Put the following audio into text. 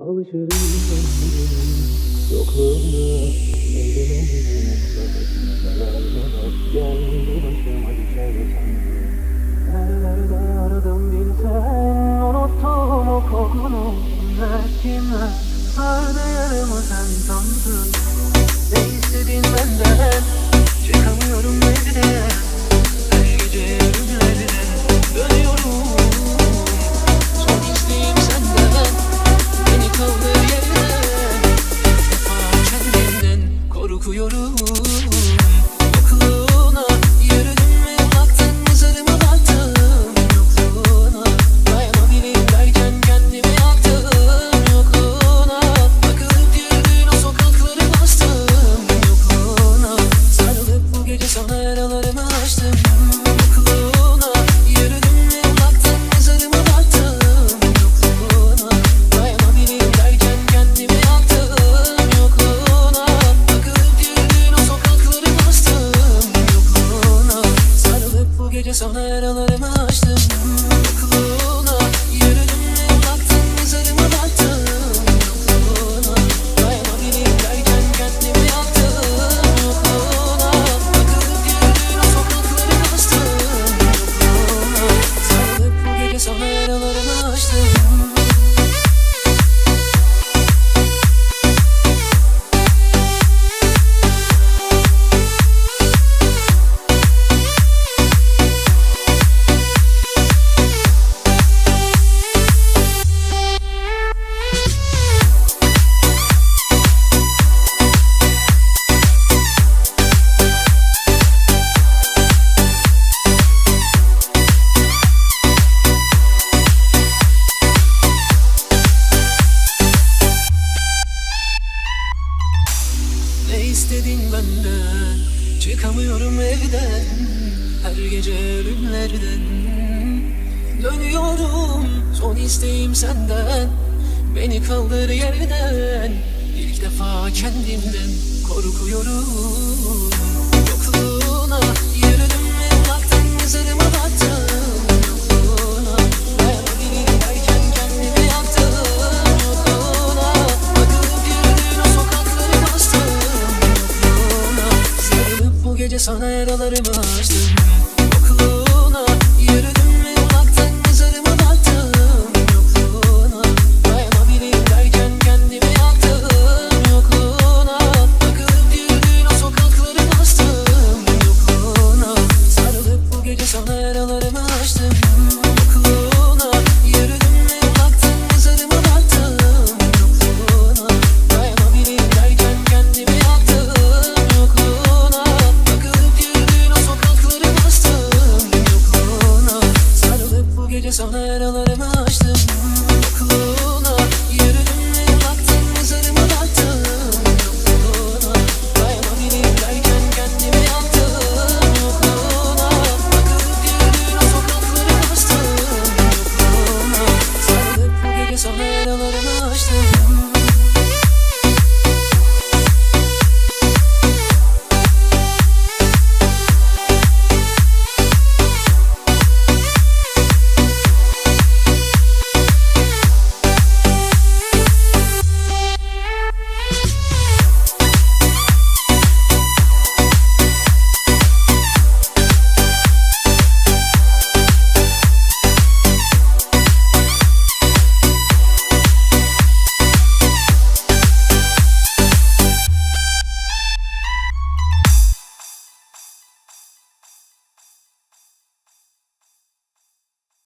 Alışırım sensin Yokluğuna Elime Geldi başıma düşersen Nerelerde aradım bilsen Unuttum o kokunu Verkime Sardı yaramı sen tanrı Ne istedin benden Çıkamıyorum ben korkuyorum. yaralarımı açtım hmm, Yokluğuna yürüdüm. senden Çıkamıyorum evden. Her gece ölümlerden Dönüyorum. Son isteğim senden Beni kaldır yerden. İlk defa kendimden korkuyorum. yaralarımı açtım Yokluğuna yürüdüm. little little, of